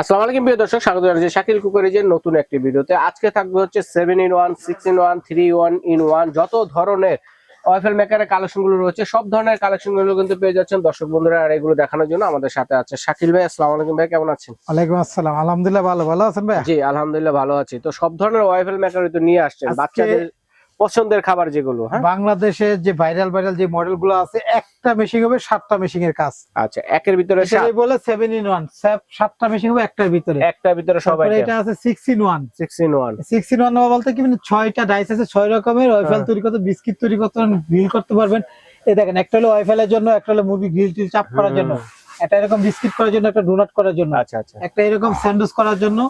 আসসালামু আলাইকুম প্রিয় দর্শক স্বাগত জানাচ্ছি শাকিল কুকারিজের নতুন একটি ভিডিওতে। আজকে থাকবে হচ্ছে seven in one six in one three one in one যত ধরনের ওয়াইফেল মেকারের কালেকশনগুলো রয়েছে সব ধরনের কালেকশনগুলো কিন্তু পেয়ে যাচ্ছেন দর্শক বন্ধুরা আর এগুলো দেখানোর জন্য আমাদের সাথে আছে শাকিল ভাই। আসসালামু আলাইকুম ভাই কেমন আছেন? ওয়ালাইকুম আসসালাম। আলহামদুলিল্লাহ ভালো। ভালো আছেন ভাই? জি আলহামদুলিল্লাহ ভালো আছি। তো সব ধরনের ওয়াইফেল মেকার তো নিয়ে আসছেন। বাচ্চাদের পছন্দের খাবার যেগুলো হ্যাঁ? বাংলাদেশে যে ভাইরাল ভাইরাল যে মডেলগুলো আছে একটা মেশিন হবে সাতটা মেশিন এর কাজ। আচ্ছা একের ভিতরে বলে সেভেন ইন ওয়ান সাতটা মেশিন হবে একটার ভিতরে। একটার ভিতরে সবাই এটা আছে six in one six in one six in one বলতে কি মানে ছয়টা ডাইস আছে ছয় রকমের। ওয়াইফাল হ্যাঁ। তৈরি করতে বিস্কিট তৈরি করতে গ্রিল করতে পারবেন। এই দেখেন একটা হলো ওয়াইফালের জন্য একটা হলো মুরগি গ্রিল টিল চাপ করার জন্য। একটা এরকম বিস্কিট করার জন্য একটা ডোনাট করার জন্য। আচ্ছা আচ্ছা। একটা এরকম স্যান্ডউইচ করার জন্য।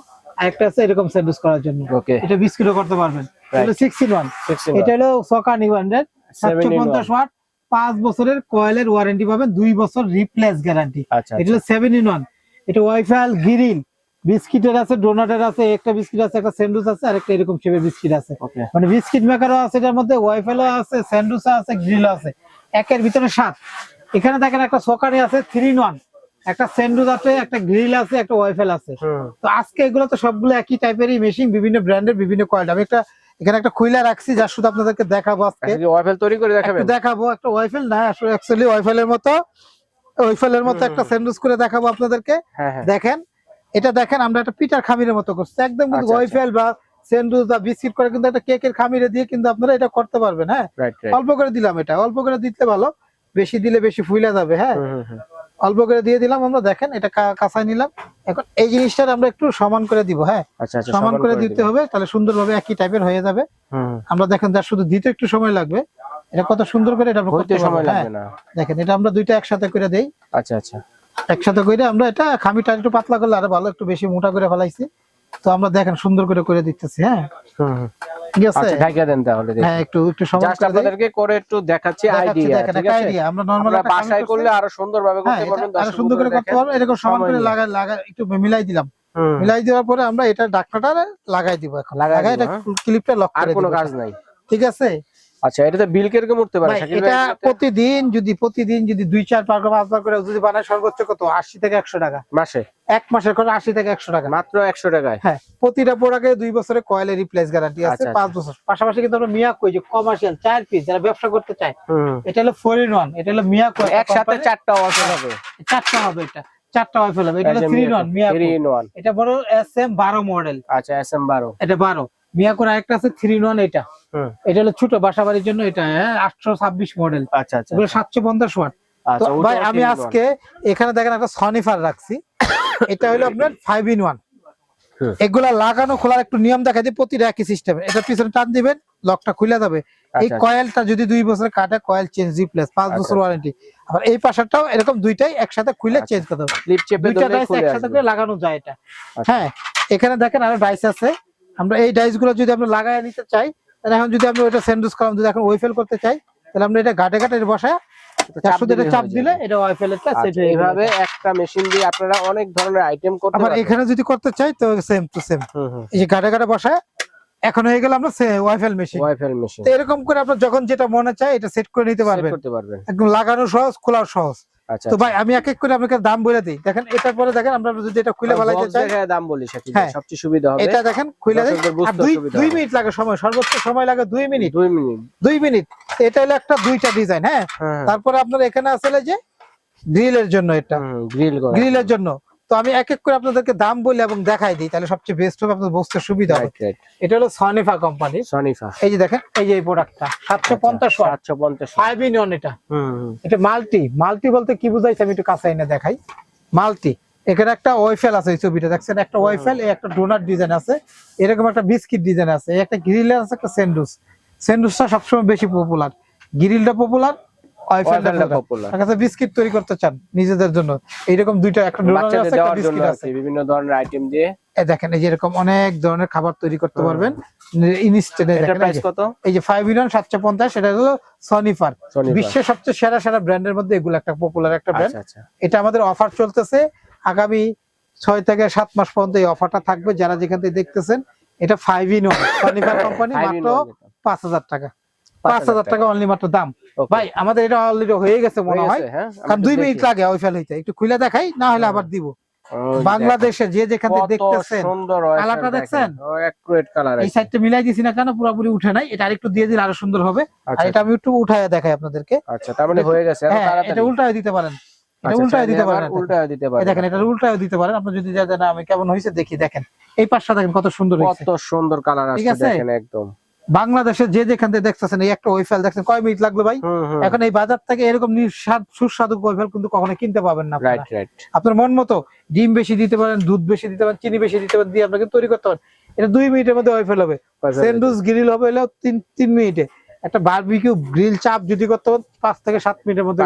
একটা আছে এরকম স্যান্ডউইচ করার জন্য। ওকে এটা বিস্কিটও করতে পারবেন। Right. সিক্স ইন ওয়ান এটা হলো সকা in পঞ্চাশ ওয়াট পাঁচ বছরের কয়েলের ওয়ারেন্টি পাবেন দুই বছর রিপ্লেস গ্যারান্টি আচ্ছা এটা হলো সেভেন ইন ওয়ান এটা ওয়াইফাইল গিরিল বিস্কিটের আছে ডোনাটের আছে একটা বিস্কিট আছে একটা স্যান্ডউইচ আছে আর একটা এরকম শেপের বিস্কিট আছে। মানে বিস্কিট মেকারও আছে এটার মধ্যে ওয়াইফাইলও আছে স্যান্ডউইচ আছে গ্রিলও আছে। একের ভিতরে সাত। এখানে দেখেন একটা সকারি আছে থ্রি ইন ওয়ান একটা স্যান্ডউইচ আছে একটা গ্রিল আছে একটা ওয়াইফাইল আছে। তো আজকে এগুলো তো সবগুলো একই টাইপেরই মেশিন বিভিন্ন ব্র্যান্ডের বিভিন্ন কোয়ালিটি আমি একটা এখানে একটা খুইলা রাখছি যা শুধু আপনাদেরকে দেখাবো আজকে। আজকে ওয়াইফাই তৈরি করে দেখাবেন? দেখাবো একটা ওয়াইফেল না আসলে অ্যাকচুয়ালি ওয়াইফাইলের মতো ওয়াইফাইলের মতো একটা। স্যান্ডউইচ করে দেখাবো আপনাদেরকে। হ্যাঁ হ্যাঁ। দেখেন এটা দেখেন আমরা একটা পিটার খামিরের মতো করছি। একদম কিন্তু আচ্ছা, ওয়াইফাইল বা স্যান্ডউইচ বা বিস্কিট করে কিন্তু একটা কেকের খামিরে দিয়ে কিন্তু আপনারা এটা করতে পারবেন হ্যাঁ? অল্প করে দিলাম এটা অল্প করে দিতে ভালো। বেশি দিলে বেশি ফুইলা যাবে হ্যাঁ? অল্প করে দিয়ে দিলাম আমরা দেখেন এটা কা- কাঁচায় নিলাম। এখন এই জিনিসটা আমরা একটু সমান করে দিব হ্যাঁ? আচ্ছা আচ্ছা সমান করে দিতে হবে তাহলে সুন্দরভাবে একই টাইপের হয়ে যাবে। আমরা দেখেন যার শুধু দিতে একটু সময় লাগবে। এটা কত সুন্দর করে এটা করতে সময় হ্যাঁ? লাগবে না। দেখেন এটা আমরা দুইটা একসাথে করে দেই। আচ্ছা আচ্ছা। একসাথে করে আমরা এটা খামিটা একটু পাতলা করলে আরও ভালো একটু বেশি মোটা করে ফেলাইছি। তো আমরা দেখেন সুন্দর করে করে দিতেছি হ্যাঁ? ঠিক আছে? আচ্ছা ঢাকা দেন তাহলে হ্যাঁ একটু একটু সমান জাস্ট আপনাদেরকে করে একটু দেখাচ্ছি দেখাচ্ছি, আইডিয়া ঠিক আছে? idea। আমরা নরমাল বাসায় করলে আরও সুন্দরভাবে হ্যাঁ করতে পারবেন আরও সুন্দর করে বন্ধুরা করতে পারব এরকম সমান করে লাগা লাগা একটু মিলাই দিলাম। মিলাই দেওয়ার পরে আমরা এটা ডাক্তারটা লাগাই দিব এখন। লাগাই এটা হ্যাঁ। ক্লিপটা লক আর কোনো কাজ নাই। ঠিক আছে? আচ্ছা এটাতে বিল কীরকম উঠতে পারে? এটা প্রতিদিন যদি প্রতিদিন যদি দুই চার পাঁচ পাঁচবার করে যদি বানায় সর্বোচ্চ কত? আশি থেকে একশো টাকা। মাসে? এক মাসের করে আশি থেকে একশো টাকা। মাত্র একশো টাকায়? হ্যাঁ প্রতিটা প্রোডাক্টে দুই বছরের কয়েলের রিপ্লেস গ্যারান্টি আছে আচ্ছা, পাঁচ বছর। পাশাপাশি কিন্তু আমরা মিয়া কই যে কমার্শিয়াল চার পিস যারা ব্যবসা করতে চায় এটা হলো ফোর ইন ওয়ান এটা হলো মিয়া কই একসাথে চারটা অফার হবে। চারটা হবে এটা চারটা ওয়াইফাই হবে। এটা হলো থ্রি ইন ওয়ান মিয়া থ্রি ইন ওয়ান এটা বড় এস এম বারো মডেল আচ্ছা এস এম বারো। এটা বারো। মিয়াকোর আরেকটা আছে থ্রি ইন ওয়ান এটা। এটা হলো ছোট বাসা বাড়ির জন্য এটা হ্যাঁ আটশো ছাব্বিশ মডেল। আচ্ছা আচ্ছা সাতশো পঞ্চাশ ওয়াট। আচ্ছা ভাই আমি। আজকে এখানে দেখেন একটা সনিফার রাখছি। এটা হলো আপনার ফাইভ ইন ওয়ান এগুলা লাগানো খোলার একটু নিয়ম দেখা দিই প্রতিটা একই সিস্টেম এটা পিছনে টান দিবেন লকটা খুলে যাবে। এই আচ্ছা, কয়েলটা যদি দুই বছর কাটে কয়েল চেঞ্জ রিপ্লেস পাঁচ আচ্ছা, বছর ওয়ারেন্টি আবার এই পাশাটাও এরকম দুইটাই একসাথে খুলে আচ্ছা। চেঞ্জ করতে হবে। দুইটা ডাইস একসাথে করে লাগানো যায় এটা। আচ্ছা। হ্যাঁ এখানে দেখেন আরও ডাইস আছে। আমরা এই ডাইসগুলো যদি আমরা লাগাই নিতে চাই এখন যদি আমি ওইটা স্যান্ডউইচ করলাম যদি এখন ওয়েফেল করতে চাই তাহলে আমরা এটা ঘাটে ঘাটে বসায় চাপ দিলে। এটা সেট আচ্ছা, হয়ে এইভাবে একটা মেশিন দিয়ে আপনারা অনেক ধরনের আইটেম করতে এখানে যদি করতে চাই তো সেম টু সেম এই যে ঘাটে ঘাটে বসায় এখন হয়ে গেল আমরা মেশিন মেশিন তো এরকম করে আপনার যখন যেটা মনে চায় এটা সেট করে নিতে পারবেন। করতে পারবেন। একদম লাগানো সহজ খোলাও সহজ। তো ভাই আমি এক এক করে আপনাকে দাম বলে দিই। দেখেন এটা পরে দেখেন আমরা যদি এটা খুলে ফেলাইতে চাই। হ্যাঁ দাম বলি সেটা হ্যাঁ। সবচেয়ে সুবিধা হবে? এটা দেখেন খুলে দেই। দুই হবে। মিনিট লাগে সময় সর্বোচ্চ সময় লাগে দুই মিনিট। দুই মিনিট। দুই মিনিট। এটা হলো একটা দুইটা ডিজাইন হ্যাঁ? হ্যাঁ। তারপরে আপনার এখানে আসলে যে গ্রিলের জন্য এটা। গ্রিল গ্রিলের জন্য। তো আমি এক এক করে আপনাদেরকে দাম বলি এবং দেখাই দিই তাহলে সবচেয়ে বেস্ট হবে আপনাদের বুঝতে সুবিধা হবে। এটা হলো সনিফা কোম্পানি সনিফা এই যে দেখেন এই যে এই প্রোডাক্টটা সাতশো পঞ্চাশ ওয়াট। সাতশো পঞ্চাশ ফাইভ ইন ওয়ান এটা। এটা মাল্টি মাল্টি বলতে কি বুঝাইছে আমি একটু কাছে এনে দেখাই। মাল্টি। এখানে একটা ওয়েফেল আছে এই ছবিটা দেখছেন? একটা ওয়েফেল একটা ডোনাট ডিজাইন আছে। এরকম একটা বিস্কিট ডিজাইন আছে একটা গ্রিল আছে একটা স্যান্ডউইচ স্যান্ডউইচটা সবসময় বেশি পপুলার গ্রিলটা পপুলার বিস্কিট তৈরি করতে চান নিজেদের জন্য। এইরকম দুইটা একটা ডোনাট আছে একটা বিস্কিট আছে। বিভিন্ন ধরনের আইটেম দিয়ে। দেখেন এই যে এরকম অনেক ধরনের খাবার তৈরি করতে পারবেন। ইনস্ট্যান্ট এটার প্রাইস কত? এই যে ফাইভ ইন সাতশো পঞ্চাশ এটা হলো সনিফার বিশ্বের সবচেয়ে সেরা সেরা ব্র্যান্ডের মধ্যে এগুলো একটা পপুলার একটা ব্র্যান্ড আচ্ছা আচ্ছা। এটা আমাদের অফার চলতেছে। আগামী ছয় থেকে সাত মাস পর্যন্ত এই অফারটা থাকবে। যারা যেখান থেকে দেখতেছেন এটা five in one Sonifer company মাত্র পাঁচ হাজার টাকা। পাঁচ হাজার টাকা অনলি মাত্র দাম। ভাই আমাদের এটা অলরেডি হয়ে গেছে মনে হয় হ্যাঁ? কারণ দুই মিনিট লাগে ওই ফেল হইতে একটু খুলে দেখাই না হলে আবার দিব। বাংলাদেশে যে যেখান থেকে দেখতেছেন কালারটা দেখছেন? এই সাইডটা মিলাই দিছি না কেন? পুরোপুরি উঠে নাই। এটা আরেকটু দিয়ে দিলে আরও সুন্দর হবে। আর আচ্ছা এটা আমি একটু উঠায় দেখাই আপনাদেরকে। আচ্ছা তার মানে হয়ে গেছে। হ্যাঁ এটা উল্টায় দিতে পারেন। এটা আচ্ছা, উল্টায় দিতে পারেন উল্টায় দিতে পারেন দেখেন এটা উল্টায় দিতে পারেন। আপনি যদি যা আমি কেমন হয়েছে দেখি দেখেন। এই পাশটা দেখেন কত সুন্দর কত সুন্দর কালার আসছে আছে? দেখেন একদম। বাংলাদেশে যে যেখান থেকে দেখতেছেন এই একটা ওয়েফেল দেখছেন কয় মিনিট লাগল ভাই? এখন এই বাজার থেকে এরকম নিঃস্বাদ সুস্বাদু ওয়েফেল কিন্তু কখনো কিনতে পাবেন না রাইট রাইট আপনার মন মতো ডিম বেশি দিতে পারেন দুধ বেশি দিতে পারেন চিনি বেশি দিতে পারেন দিয়ে আপনাকে তৈরি করতে পারেন। এটা দুই মিনিটের মধ্যে ওয়েফেল হবে। স্যান্ডউইচ গ্রিল হবে হলেও তিন তিন মিনিটে। একটা বারবিকিউ গ্রিল চাপ যদি করতে পারেন পাঁচ থেকে সাত মিনিটের মধ্যে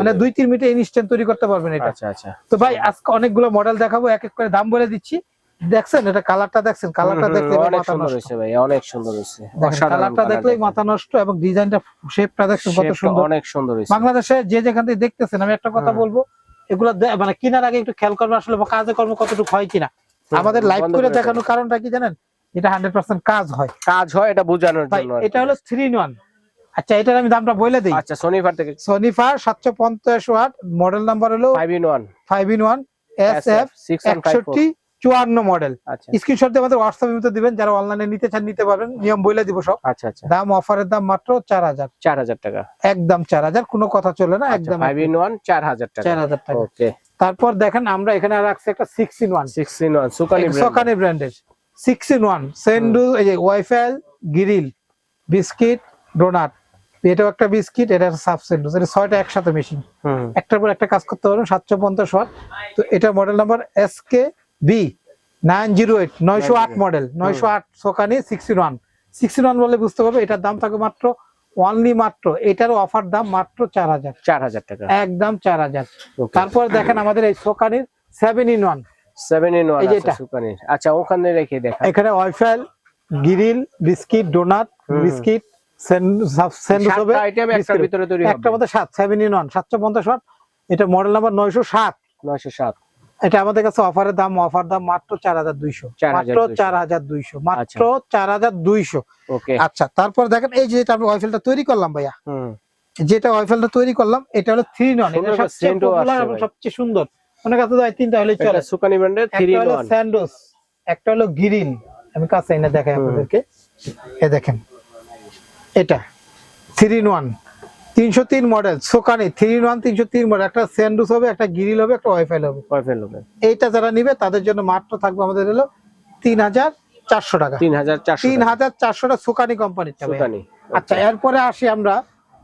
মানে। দুই তিন মিনিটে ইনস্ট্যান্ট তৈরি করতে পারবেন এটা। আচ্ছা আচ্ছা। তো ভাই আজকে অনেকগুলো মডেল দেখাবো এক এক করে দাম বলে দিচ্ছি। দেখছেন? এটা কালারটা দেখছেন? কালারটা দেখলে অনেক সুন্দর হয়েছে ভাই অনেক সুন্দর হয়েছে। কালারটা দেখলেই মাথা নষ্ট এবং ডিজাইনটা শেপটা দেখছেন কত সুন্দর। অনেক সুন্দর হয়েছে। বাংলাদেশে যে যেখান থেকে দেখতেছেন আমি একটা কথা বলব এগুলো মানে কেনার আগে একটু খেয়াল করবেন আসলে কাজে কর্ম কতটুকু হয় কিনা। আমাদের লাইভ করে দেখানোর কারণটা কি জানেন? এটা হান্ড্রেড পার্সেন্ট কাজ হয়। কাজ হয় এটা বোঝানোর জন্য এটা। হলো থ্রি ইন ওয়ান আচ্ছা এটার আমি দামটা বলে দিই। আচ্ছা সোনিফার থেকে সোনিফার সাতশো পঞ্চাশ ওয়াট মডেল নাম্বার হলো five in one five in one S F six একষট্টি চুয়ান্ন মডেল। আচ্ছা। স্ক্রিনশট দিয়ে আমাদের হোয়াটসঅ্যাপ মধ্যে দিবেন যারা অনলাইনে নিতে চান নিতে পারবেন। নিয়ম বলে দিব সব। আচ্ছা আচ্ছা। দাম অফারের দাম মাত্র চার হাজার। চার হাজার টাকা। একদম চার হাজার কোনো কথা চলে না একদম ফাইভ ইন ওয়ান চার হাজার টাকা। চার হাজার টাকা। ওকে তারপর দেখেন আমরা এখানে রাখছি একটা six in one six in one Sokany. Sokany ব্র্যান্ডের সিক্স ইন ওয়ান সেন্ডু এই যে ওয়াইফাই গ্রিল বিস্কিট ডোনাট এটাও একটা বিস্কিট এটা সাব সেন্ডুস এটা ছয়টা একসাথে মেশিন হুম। একটার পর একটা কাজ করতে পারবেন সাতশো পঞ্চাশ ওয়াট। তো এটা model number S K B nine zero eight নয়শো আট মডেল নয়শো আট Sokany sixteen one sixteen one বলে বুঝতে পারবে এটার দাম থাকবে মাত্র অনলি মাত্র এটারও অফার দাম মাত্র চার হাজার। চার হাজার টাকা। একদম চার হাজার। তারপর দেখেন আমাদের এই সোকানির seven in one seven in one এই যে আছে এটা। সুকানির আচ্ছা ওখানে রেখে দেখা। এখানে waffle grill biscuit doughnut biscuit হবে মধ্যে সাত সেভেন ইন ওয়ান সাতশো পঞ্চাশ ওয়াট এটা মডেল নাম্বার নয়শো সাত নয়শো সাত এটা আমাদের কাছে অফারের দাম অফার দাম মাত্র চার হাজার দুইশো। মাত্র চার হাজার দুইশো। মাত্র চার হাজার দুইশো। আচ্ছা তারপর দেখেন এই যে যেটা আমি ওয়াইফেলটা তৈরি করলাম ভাইয়া। যেটা ওয়াইফেলটা তৈরি করলাম এটা হলো থ্রি নন এটা সবচেয়ে এবং সুন্দর। অনেক কাছে হয় তিনটা হলে চলে। সুকানি ব্র্যান্ডের থ্রি ইন হলো স্যান্ডোস একটা হলো গ্রিল আমি কাছে এনে দেখাই আপনাদেরকে। এ দেখেন এটা থ্রি ইন ওয়ান তিনশো তিন মডেল সোকানি থ্রি ওয়ান তিনশো তিন মডেল একটা স্যান্ডোস হবে একটা গ্রিল হবে একটা ওয়াইফাই হবে। কয়ফেল হবে। এইটা যারা নিবে তাদের জন্য মাত্র থাকবে আমাদের হলো তিন হাজার চারশো টাকা। তিন হাজার তিন হাজার চারশো টাকা সুকানি কোম্পানির আচ্ছা এরপরে আসি আমরা।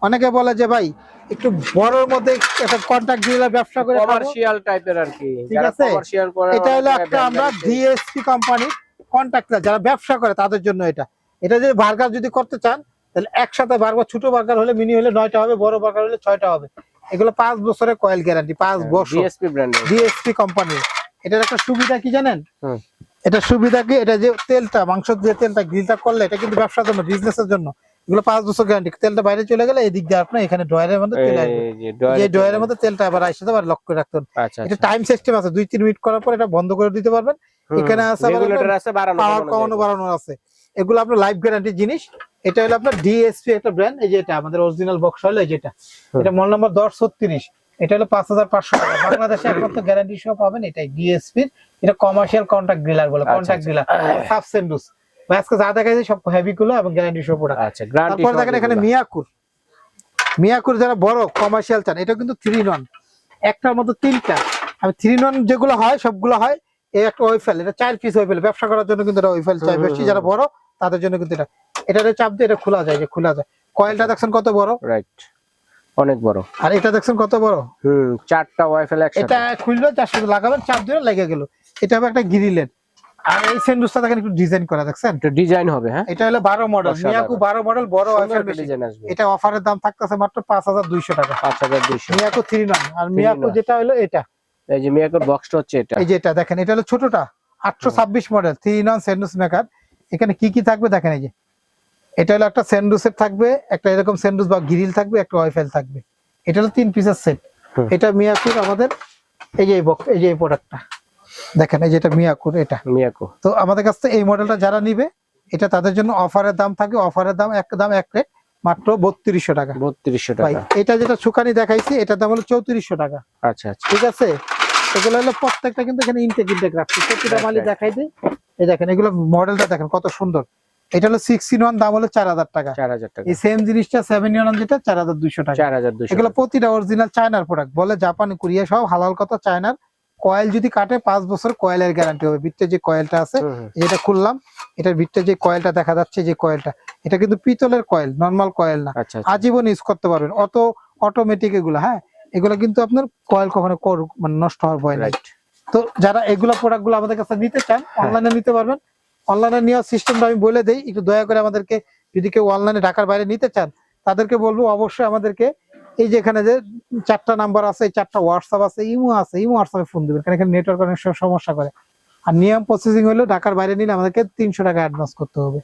অনেকে বলে যে ভাই একটু বড়র মধ্যে একটা কন্ট্যাক্ট ডিলার ব্যবসা করে। কমার্শিয়াল টাইপের আর কি। ঠিক আছে? এটা হলো একটা আমরা ডিএসপি কোম্পানির কন্ট্রাক্টর যারা ব্যবসা করে তাদের জন্য এটা। এটা যদি বার্গার যদি করতে চান তাহলে একসাথে বারবার ছোট বার্গার হলে মিনি হলে নয়টা হবে বড় বার্গার হলে ছয়টা হবে। এগুলো পাঁচ বছরের কয়েল গ্যারান্টি পাঁচ বছর। ডিএসপি কোম্পানির এটার একটা সুবিধা কি জানেন? এটা সুবিধা কি? এটা যে তেলটা মাংস যে তেলটা গ্রিলটা করলে এটা কিন্তু ব্যবসার জন্য বিজনেসের জন্য। এগুলো পাঁচ বছর গ্যারান্টি তেলটা বাইরে চলে গেলে এদিক দিয়ে আপনার এখানে ড্রয়ারের মধ্যে তেল আসবে ড্রয়ারের মধ্যে তেলটা আবার আসে আবার লক করে রাখতে হবে। আচ্ছা এটা টাইম সিস্টেম আছে। দুই তিন মিনিট করার পর এটা বন্ধ করে দিতে পারবেন। এখানে আছে পাওয়ার কমানো কমানো যায়। বাড়ানো আছে। এগুলো আপনার লাইফ গ্যারান্টি জিনিস। এটা হলো আপনার ডিএসপি একটা ব্র্যান্ড এই যে এটা আমাদের অরিজিনাল বক্স হলো এই যেটা। এটা। মল নম্বর দশ ছত্রিশ। এটা হলো পাঁচ হাজার পাঁচশো টাকা। বাংলাদেশে একমাত্র গ্যারান্টি সহ পাবেন এটাই ডিএসপি এটা কমার্শিয়াল কন্ট্যাক্ট গ্রিলার বলে আচ্ছা। গ্রিলার সাব সেন্ডুস আজকে যা দেখা যায় সব হেভি গুলো এবং গ্যারান্টি সহ প্রোডাক্ট আচ্ছা তারপর দেখেন এখানে মিয়াকুর মিয়াকুর যারা বড় কমার্শিয়াল চান এটা কিন্তু থ্রি নন একটার মতো তিনটা। আমি থ্রি নন যেগুলো হয় সবগুলো হয় এই একটা ওয়েফেল এটা চার পিস ওয়েফেল ব্যবসা করার জন্য কিন্তু এটা ওয়েফেল চাই। বেশি যারা বড় তাদের জন্য কিন্তু এটা এটাতে চাপ দিয়ে এটা খোলা যায় যে খোলা যায়। কয়েলটা দেখছেন কত বড়? রাইট অনেক বড়। আর এটা দেখছেন কত বড়? হুম চারটা ওয়াইফাই এটা একসাথে। খুলবে যার সাথে লাগাবেন চাপ দিয়ে লেগে গেল। এটা হবে একটা গ্রিলের আর এই সেন্ডুসটা দেখেন একটু ডিজাইন করা দেখছেন? একটা ডিজাইন হবে হ্যাঁ? এটা হলো বারো মডেল অসাধারণ। মিয়াকু বারো মডেল বড় ওয়েফেল ডিজাইন আসবে। এটা অফারের দাম থাকতেছে মাত্র পাঁচ হাজার দুইশো টাকা। পাঁচ হাজার দুইশো। মিয়াকো থ্রি নন আর মিয়াকো। যেটা হলো এটা। এই যে মিয়াকোর বক্সটা হচ্ছে এটা। এই যে এটা দেখেন এটা হলো ছোটটা আটশো ছাব্বিশ model three non sandwich maker এখানে কি কি থাকবে দেখেন এই যে। এটা হলো একটা স্যান্ডুসের থাকবে একটা এরকম স্যান্ডুস বা গ্রিল থাকবে একটা ওয়াইফাইল থাকবে। এটা হলো তিন পিসের সেট। এটা মিয়াকুর আমাদের এই যে এই যে এই প্রোডাক্টটা দেখেন এই যে এটা মিয়াকুর এটা। মিয়াকো। তো আমাদের কাছ থেকে এই মডেলটা যারা নিবে এটা তাদের জন্য অফারের দাম থাকে অফারের দাম এক দাম এক রেট মাত্র বত্রিশশো টাকা। বত্রিশশো টাকা। এটা যেটা সুখানি দেখাইছি এটার দাম হলো চৌত্রিশশো টাকা। আচ্ছা আচ্ছা। ঠিক আছে? এগুলো হলো প্রত্যেকটা কিন্তু এখানে ইনটেক ইনটেক রাখছি। প্রতিটা মালই দেখাই দিই। এই দেখেন এগুলো মডেলটা দেখেন কত সুন্দর। এটা হলো সিক্স ইন ওয়ান দাম হলো চার হাজার টাকা। চার হাজার টাকা। এই সেম জিনিসটা সেভেন ইন ওয়ান যেটা চার হাজার দুইশো টাকা। চার হাজার দুশো এগুলো প্রতিটা অরিজিনাল চায়নার প্রোডাক্ট বলে জাপান কোরিয়া সব হালাল কথা চায়নার কয়েল যদি কাটে পাঁচ বছর কয়েলের গ্যারান্টি হবে। ভিতরে যে কয়েলটা আছে যেটা খুললাম। এটার ভিতরে যে কয়েলটা দেখা যাচ্ছে যে কয়েলটা এটা কিন্তু পিতলের কয়েল নর্মাল কয়েল না। আচ্ছা আচ্ছা। আজীবন ইউজ করতে পারবেন। অত অটোমেটিক এগুলো হ্যাঁ? এগুলো কিন্তু আপনার কয়েল কখনো কর- মানে নষ্ট হওয়ার ভয় নাই। তো যারা এগুলো প্রোডাক্টগুলো আমাদের কাছে নিতে চান হ্যাঁ। অনলাইনে নিতে পারবেন। অনলাইনে নেওয়ার সিস্টেমটা আমি বলে দেই একটু দয়া করে আমাদেরকে যদি কেউ অনলাইনে ঢাকার বাইরে নিতে চান তাদেরকে বলব অবশ্যই আমাদেরকে এই যে এখানে যে চারটা নাম্বার আছে এই চারটা হোয়াটসঅ্যাপ আছে ইমো আছে ইমো হোয়াটসঅ্যাপে ফোন দেবেন কারণ এখানে নেটওয়ার্ক অনেক সমস্যা করে। আর নিয়ম প্রসেসিং হলো ঢাকার বাইরে নিলে আমাদেরকে তিনশো টাকা অ্যাডভান্স করতে হবে।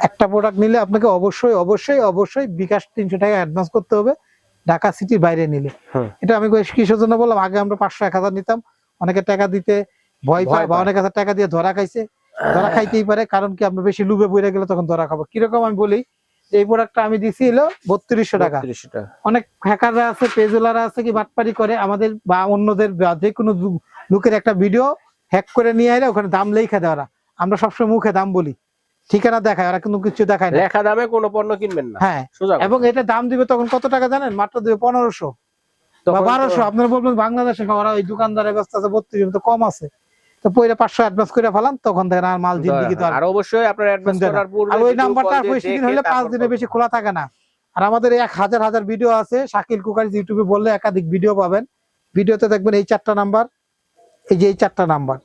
একটা প্রোডাক্ট নিলে আপনাকে অবশ্যই অবশ্যই অবশ্যই বিকাশ তিনশো টাকা অ্যাডভান্স করতে হবে। ঢাকা সিটির বাইরে নিলে। এটা আমি কিসের জন্য বললাম আগে আমরা পাঁচশো এক হাজার নিতাম। অনেকে টাকা দিতে ভয় পায় বা অনেক হাজার টাকা দিয়ে ধরা খাইছে। ধরা খাইতেই পারে কারণ কি আমরা বেশি লুবে পড়ে গেলে তখন ধরা খাব। কীরকম আমি বলি এই প্রোডাক্টটা আমি দিছি হলো বত্রিশশো টাকা। অনেক হ্যাকাররা আছে পেজওয়ালারা আছে কি বাটপারি করে আমাদের বা অন্যদের যে কোনো লোকের একটা ভিডিও হ্যাক করে নিয়ে এলে ওখানে দাম লেখা দেয় ওরা আমরা সবসময় মুখে দাম বলি। ঠিকানা দেখায় ওরা কিন্তু কিছু দেখায় না। লেখা দামে কোনো পণ্য কিনবেন না। হ্যাঁ এবং এটা দাম দিবে তখন কত টাকা জানেন? মাত্র দিবে পনেরোশো। বা বারোশো। আপনারা বলবেন বাংলাদেশে ওরা ওই দোকানদারের ব্যবস্থা আছে বত্রিশ তো কম আছে। তো পয়লা পাঁচশো অ্যাডভান্স করে ফেলান তখন দেখেন আর মাল জিন্দিগি তো আর অবশ্যই আপনার অ্যাডভান্স করার পূর্বে আর ওই নাম্বারটা call দিয়ে বেশি দিন হলে পাঁচ তারপর দিনের বেশি খোলা থাকে না। আর আমাদের এক হাজার হাজার ভিডিও আছে শাকিল কুকার ইউটিউবে বললে একাধিক ভিডিও পাবেন। ভিডিওতে দেখবেন এই চারটা নাম্বার এই যে এই চারটা নাম্বার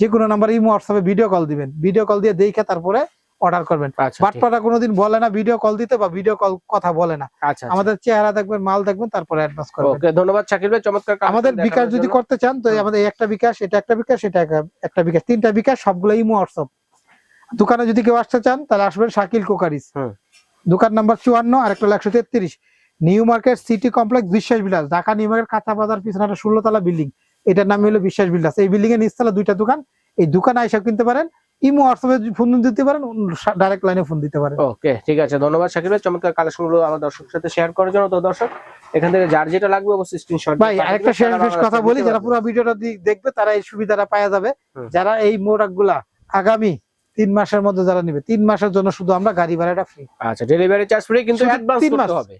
যে কোনো নাম্বার ইমো হোয়াটসঅ্যাপে ভিডিও কল দিবেন। ভিডিও কল দিয়ে দেখে তারপরে অর্ডার করবেন। আচ্ছা ঠিক- কোনোদিন বলে না ভিডিও কল দিতে বা ভিডিও কল কথা বলে না। আচ্ছা আমাদের আমাদের চেহারা দেখবেন মাল দেখবেন তারপরে অ্যাডভান্স করবেন। ওকে ধন্যবাদ শাকিল ভাই চমৎকার কাজ আমাদের বিকাশ যদি করতে চান তো আমাদের একটা বিকাশ এটা একটা বিকাশ এটা একটা- বিকাশ তিনটা বিকাশ সবগুলো ইমো হোয়াটসঅ্যাপ। দোকানে যদি কেউ আসতে চান তাহলে আসবেন শাকিল কোকারিস। হুম। দোকান নাম্বার চুয়ান্ন আর একটা একশো তেত্রিশ। নিউ মার্কেট সিটি কমপ্লেক্স বিশ্বাস বিলাস ঢাকা নিউ মার্কেট কাঁচা বাজার পিছনে একটা ষোলো তলা বিল্ডিং। এটার নাম হলো বিশ্বাস বিলাস। এই বিল্ডিং এর নিচতলা দুইটা দোকান। এই দোকানে আইসা কিনতে পারেন। ইমো হোয়াটসঅ্যাপে ফোন দিতে পারেন ডাইরেক্ট লাইনে ফোন দিতে পারেন। ওকে ঠিক আছে ধন্যবাদ শাকিল ভাই। চমৎকার কালেকশনগুলো আমার দর্শকের সাথে শেয়ার করার জন্য। তো দর্শক এখান থেকে যার যেটা লাগবে অবশ্যই স্ক্রিনশট ভাই আরেকটা শেষ শেষ কথা বলি যারা পুরো ভিডিওটা দেখবে তারা এই সুবিধাটা পাওয়া যাবে। যারা এই মোড়কগুলা আগামী তিন মাসের মধ্যে যারা নিবে তিন মাসের জন্য শুধু আমরা গাড়ি ভাড়াটা ফ্রি আচ্ছা ডেলিভারি চার্জ ফ্রি কিন্তু অ্যাডভান্স করতে হবে।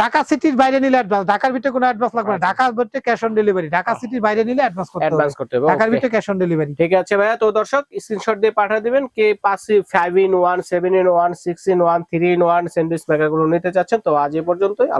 ঢাকা সিটির বাইরে নিলে অ্যাডভান্স ঢাকার ভিতরে কোনো অ্যাডভান্স লাগবে না। ঢাকার ভিতরে ক্যাশ অন ডেলিভারি ঢাকা সিটির বাইরে নিলে অ্যাডভান্স করতে হবে। অ্যাডভান্স করতে হবে ঢাকার ভিতরে ক্যাশ অন ডেলিভারি ঠিক আছে ভাইয়া তো দর্শক স্ক্রিনশট দিয়ে পাঠিয়ে দিবেন কে পাসি five in one seven in one six in one three in one sandwich মেকারগুলো নিতে চাচ্ছেন তো আজ এ পর্যন্তই।